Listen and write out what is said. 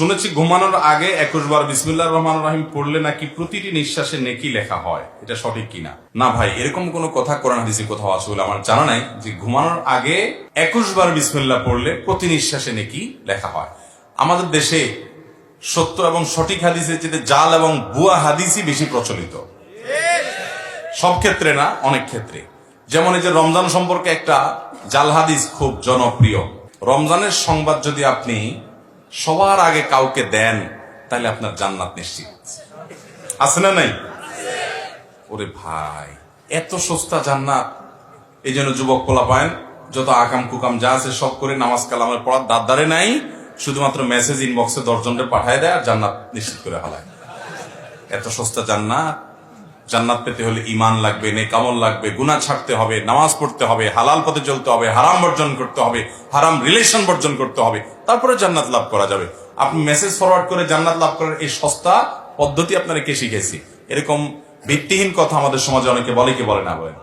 শুনেছি ঘুমানোর আগে একুশ বার বিসমিল্লাহ রহমান রাহিম পড়লে নাকি প্রতিটি নিঃশ্বাসে নেকি লেখা হয়। এটা সঠিক কিনা? না ভাই, এরকম কোনো কথা কোরআন হাদিসে কোথাও আছে বলে আমার জানা নাই যে ঘুমানোর আগে একুশ বার বিসমিল্লাহ পড়লে প্রতি নিঃশ্বাসে নেকি লেখা হয়। আমাদের দেশে সত্য এবং সঠিক হাদিসের চেয়ে জাল এবং বুয়া হাদিসই বেশি প্রচলিত। সব ক্ষেত্রে না, অনেক ক্ষেত্রে। যেমন এই যে রমজান সম্পর্কে একটা জাল হাদিস খুব জনপ্রিয়। রমজানের সংবাদ যদি আপনি সবার আগে কাউকে দেন, তাহলে আপনার জান্নাত নিশ্চিত। আছে না নাই? ওরে ভাই, এত সস্তা জান্নাত। এই জন্য যুবক পোলা পায়েন যত আকাম কুকাম যা আছে সব করে নামাজ কালামের পড়ার দাঁড়ে নাই, শুধুমাত্র মেসেজ ইনবক্সে দশজনকে পাঠায় দেয় আর জান্নাত নিশ্চিত করে হালায় এত সস্তা জান্নাত। জান্নাত পেতে হলে ইমান লাগবে নেকামল লাগবে গুণা ছাড়তে হবে, নামাজ পড়তে হবে, হালাল পথে চলতে হবে, হারাম বর্জন করতে হবে, হারাম রিলেশন বর্জন করতে হবে, তারপরে জান্নাত লাভ করা যাবে। আপনি মেসেজ ফরওয়ার্ড করে জান্নাত লাভ করার এই সস্তা পদ্ধতি আপনারা কে শিখেছি? এরকম ভিত্তিহীন কথা আমাদের সমাজে অনেকে বলে, কি বলে না বলেন?